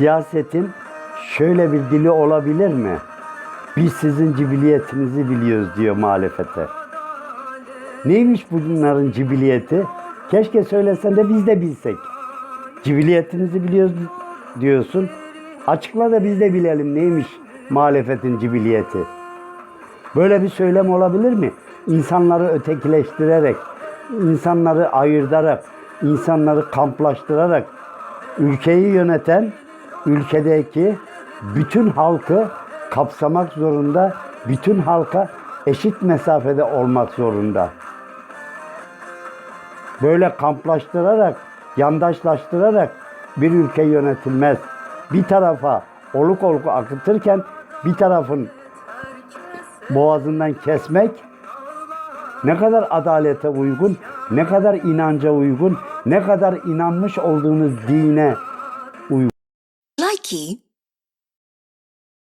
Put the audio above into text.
siyasetin şöyle bir dili olabilir mi? Biz sizin cibiliyetinizi biliyoruz diyor muhalefete. Neymiş bunların cibiliyeti? Keşke söylesen de biz de bilsek. Cibiliyetinizi biliyoruz diyorsun. Açıkla da biz de bilelim neymiş muhalefetin cibiliyeti. Böyle bir söylem olabilir mi? İnsanları ötekileştirerek, insanları ayırtarak, insanları kamplaştırarak ülkeyi yöneten ülkedeki bütün halkı kapsamak zorunda, bütün halka eşit mesafede olmak zorunda. Böyle kamplaştırarak, yandaşlaştırarak bir ülke yönetilmez. Bir tarafa oluk oluk akıtırken bir tarafın boğazından kesmek ne kadar adalete uygun, ne kadar inanca uygun, ne kadar inanmış olduğunuz dine uygun. Likey